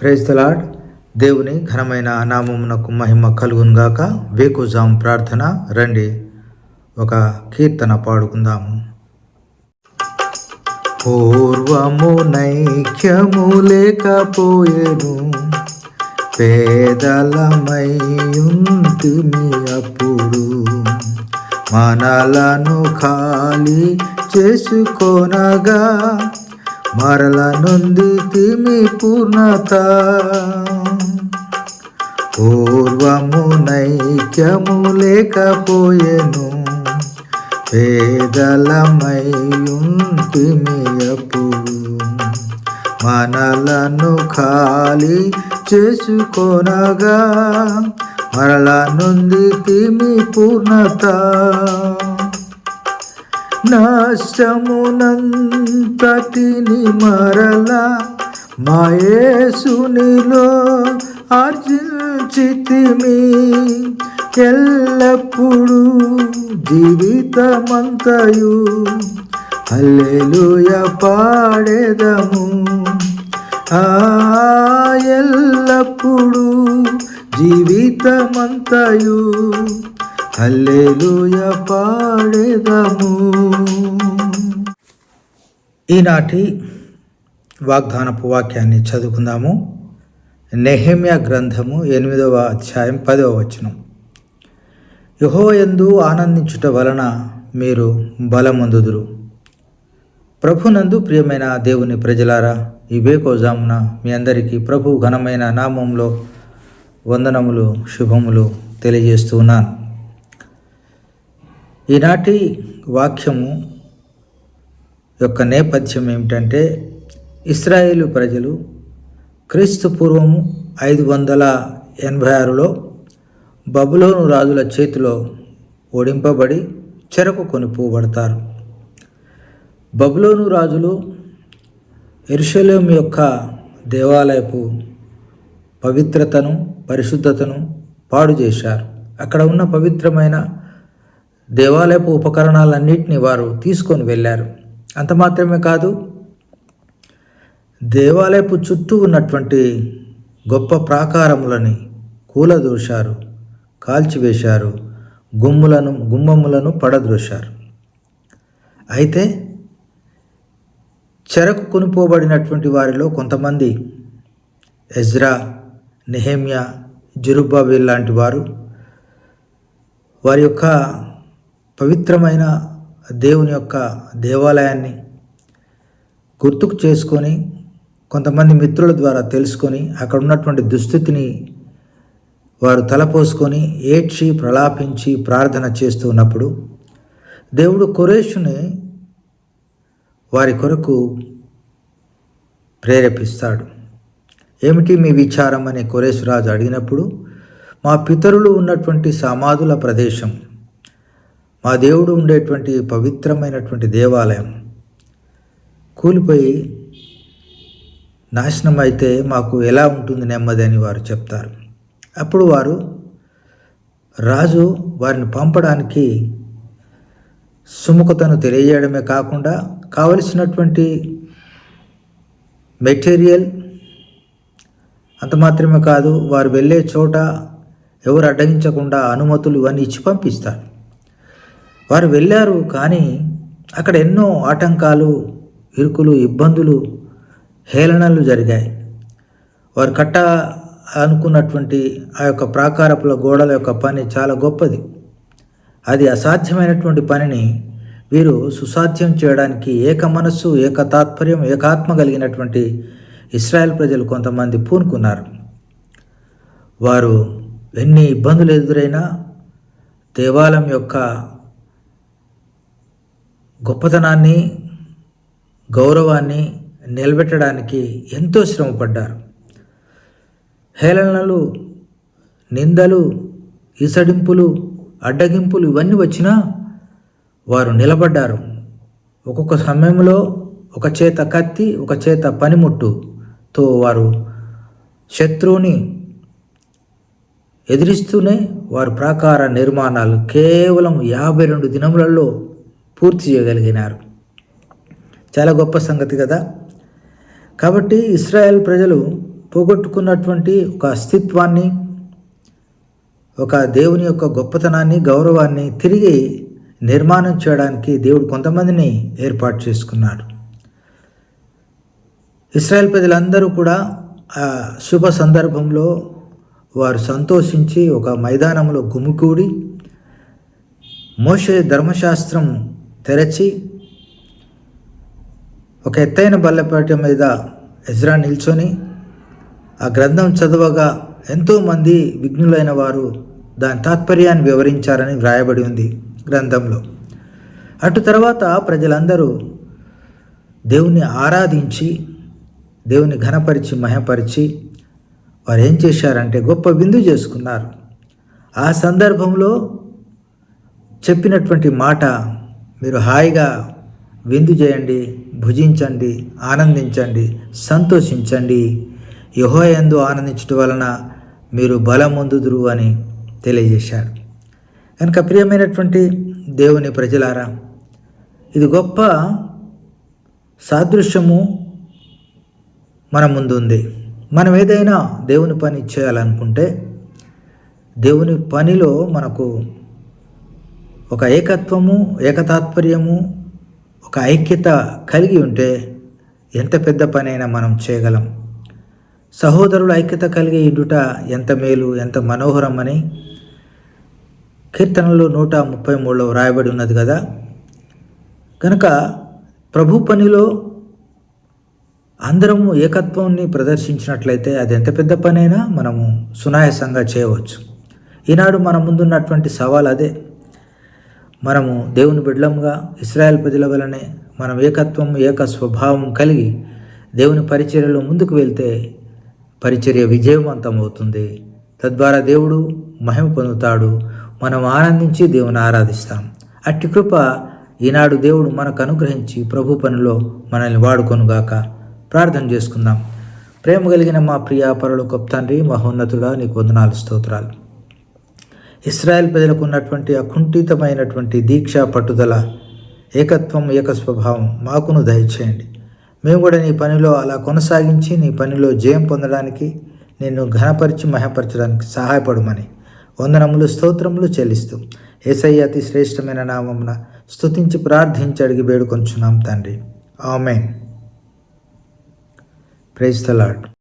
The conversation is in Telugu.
ప్రైస్తలాడ్ దేవుని ఘనమైన నామమునకు మహిమ కలుగునుగాక వేకుజాం ప్రార్థన రండి. ఒక కీర్తన పాడుకుందాము. పూర్వము నైక్యము లేకపోయేను. పేదలమయ్యుంటిమి అప్పుడు మనలను ఖాళీ చేసుకొనగా మరల నొంది తిమి పూర్ణత. పూర్వము నైక్యము లేకపోయెను పేదలమయ్యుంటిమి అప్పుడు మనలను ఖాళీ చేసుకొనగా మరల నుండి తిమి పూర్ణత. నాశమునంతటిని మరలా మాయేసునిలో ఆర్జించితిమి. ఎల్లప్పుడూ జీవితమంతయు అల్లెలుయ పాడేదము. ఎల్లప్పుడూ జీవితమంతయు హల్లెలూయ పాడేదము. ఈనాటి వాగ్దానపు వాక్యాన్ని చదువుకుందాము. నెహమ్య గ్రంథము ఎనిమిదవ అధ్యాయం పదవ వచనం. యహోయందు ఆనందించుట వలన మీరు బలమందుదురు. ప్రభునందు ప్రియమైన దేవుని ప్రజలారా ఈ బేకోజామున మీ అందరికీ ప్రభు ఘనమైన నామంలో వందనములు శుభములు తెలియజేస్తున్నాను ఈనాటి వాక్యము యొక్క నేపథ్యం ఏమిటంటే ఇస్రాయేలు ప్రజలు క్రీస్తు పూర్వము ఐదు వందల ఎనభై ఆరులో బబులోను రాజుల చేతిలో ఓడింపబడి చెరకు కొనిపోబడతారు. బబులోను రాజులు ఎరుషలేం యొక్క దేవాలయపు పవిత్రతను పరిశుద్ధతను పాడు చేశారు. అక్కడ ఉన్న పవిత్రమైన దేవాలయపు ఉపకరణాలన్నింటినీ వారు తీసుకొని వెళ్ళారు. అంత మాత్రమే కాదు దేవాలయపు చుట్టూ ఉన్నటువంటి గొప్ప ప్రాకారములని కూలదూశారు కాల్చివేశారు గుమ్ములను గుమ్మములను పడద్రోశారు. అయితే చెరకు కొనుపోబడినటువంటి వారిలో కొంతమంది ఎజ్రా నెహేమియా జురుబాబిల్ లాంటి వారు వారి యొక్క పవిత్రమైన దేవుని యొక్క దేవాలయాన్ని గుర్తుకు చేసుకొని కొంతమంది మిత్రుల ద్వారా తెలుసుకొని అక్కడ ఉన్నటువంటి దుస్థితిని వారు తలపోసుకొని ఏడ్చి ప్రలాపించి ప్రార్థన చేస్తూ ఉన్నప్పుడు దేవుడు కురేషుని వారి కొరకు ప్రేరేపిస్తాడు. ఏమిటి మీ విచారం? అని కొరేశ్వరాజు అడిగినప్పుడు మా పితరులు ఉన్నటువంటి సమాధుల ప్రదేశం మా దేవుడు ఉండేటువంటి పవిత్రమైనటువంటి దేవాలయం కూలిపోయి నాశనం అయితే మాకు ఎలా ఉంటుంది నెమ్మది అని వారు చెప్తారు. అప్పుడు వారు రాజు వారిని పంపడానికి సుముఖతను తెలియజేయడమే కాకుండా కావలసినటువంటి మెటీరియల్ అంత మాత్రమే కాదు వారు వెళ్ళే చోట ఎవరు అడ్డగించకుండా అనుమతులు ఇవన్నీ ఇచ్చి పంపిస్తారు. వారు వెళ్ళారు కానీ అక్కడ ఎన్నో ఆటంకాలు ఇరుకులు ఇబ్బందులు హేళనలు జరిగాయి. వారు కట్ట అనుకున్నటువంటి ఆ యొక్క ప్రాకారపుల గోడల యొక్క పని చాలా గొప్పది. అది అసాధ్యమైనటువంటి పనిని వీరు సుసాధ్యం చేయడానికి ఏక మనస్సు ఏక తాత్పర్యం ఏకాత్మ కలిగినటువంటి ఇస్రాయెల్ ప్రజలు కొంతమంది పూనుకున్నారు. వారు ఎన్ని ఇబ్బందులు ఎదురైనా దేవాలయం యొక్క గొప్పతనాన్ని గౌరవాన్ని నిలబెట్టడానికి ఎంతో శ్రమపడ్డారు. హేళనలు నిందలు ఈసడింపులు అడ్డగింపులు ఇవన్నీ వచ్చినా వారు నిలబడ్డారు. ఒక్కొక్క సమయంలో ఒక చేత కత్తి ఒక చేత పనిముట్టుతో వారు శత్రువుని ఎదిరిస్తూనే వారు ప్రాకార నిర్మాణాలు కేవలం యాభై రెండు దినములలో పూర్తి చేయగలిగినారు. చాలా గొప్ప సంగతి కదా? కాబట్టి ఇస్రాయెల్ ప్రజలు పోగొట్టుకున్నటువంటి ఒక అస్తిత్వాన్ని ఒక దేవుని యొక్క గొప్పతనాన్ని గౌరవాన్ని తిరిగి నిర్మాణం చేయడానికి దేవుడు కొంతమందిని ఏర్పాటు చేసుకున్నాడు. ఇస్రాయల్ ప్రజలందరూ కూడా ఆ శుభ సందర్భంలో వారు సంతోషించి ఒక మైదానంలో గుమికూడి మోషే ధర్మశాస్త్రం తెరచి ఒక ఎత్తైన బల్లపేట మీద ఎజ్రా నిల్చొని ఆ గ్రంథం చదవగా ఎంతోమంది విఘ్నులైన వారు దాని తాత్పర్యాన్ని వివరించారని వ్రాయబడి ఉంది గ్రంథంలో. అటు తర్వాత ప్రజలందరూ దేవుణ్ణి ఆరాధించి దేవుని ఘనపరిచి మహపరిచి వారు ఏం చేశారంటే గొప్ప విందు చేసుకున్నారు. ఆ సందర్భంలో చెప్పినటువంటి మాట మీరు హాయిగా విందు చేయండి భుజించండి ఆనందించండి సంతోషించండి. యహోయందు ఆనందించడం వలన మీరు బలముందుదురు అని తెలియజేశాడు. కనుక ప్రియమైనటువంటి దేవుని ప్రజలారా ఇది గొప్ప సాదృశ్యము మన ముందుంది. మనం ఏదైనా దేవుని పని చేయాలనుకుంటే దేవుని పనిలో మనకు ఒక ఏకత్వము ఏకతాత్పర్యము ఒక ఐక్యత కలిగి ఉంటే ఎంత పెద్ద పనైనా మనం చేయగలం. సహోదరుల ఐక్యత కలిగి ఇండుట ఎంత మేలు ఎంత మనోహరం అని కీర్తనలో నూట ముప్పై మూడులో వ్రాయబడి ఉన్నది కదా. కనుక ప్రభు పనిలో అందరము ఏకత్వాన్ని ప్రదర్శించినట్లయితే అది ఎంత పెద్ద పనైనా మనము సునాయాసంగా చేయవచ్చు. ఈనాడు మన ముందున్నటువంటి సవాల్ అదే. మనము దేవుని బిడ్డలంగా ఇస్రాయల్ ప్రజల వలనే మనం ఏకత్వం ఏక స్వభావం కలిగి దేవుని పరిచర్యలో ముందుకు వెళ్తే పరిచర్య విజయవంతం అవుతుంది. తద్వారా దేవుడు మహిమ పొందుతాడు. మనం ఆనందించి దేవుని ఆరాధిస్తాం. అట్టి కృప ఈనాడు దేవుడు మనకు అనుగ్రహించి ప్రభు పనిలో మనల్ని వాడుకొనుగాక ప్రార్థన చేసుకుందాం. ప్రేమ కలిగిన మా ప్రియ పరులు గొప్ప తండ్రి మహోన్నతుడా నీకు వందనాలు స్తోత్రాలు. ఇస్రాయెల్ ప్రజలకు ఉన్నటువంటి అకుంఠితమైనటువంటి దీక్ష పట్టుదల ఏకత్వం ఏక స్వభావం మాకును దయచేయండి. మేము కూడా నీ పనిలో అలా కొనసాగించి నీ పనిలో జయం పొందడానికి నిన్ను ఘనపరిచి మహపరచడానికి సహాయపడమని వందనములు స్తోత్రములు చెల్లిస్తూ ఏసయ్య అతి శ్రేష్టమైన నామమున స్తుతించి ప్రార్థించి అడిగి వేడుకొంచున్నాం తండ్రి. ఆమెన్. Praise the lord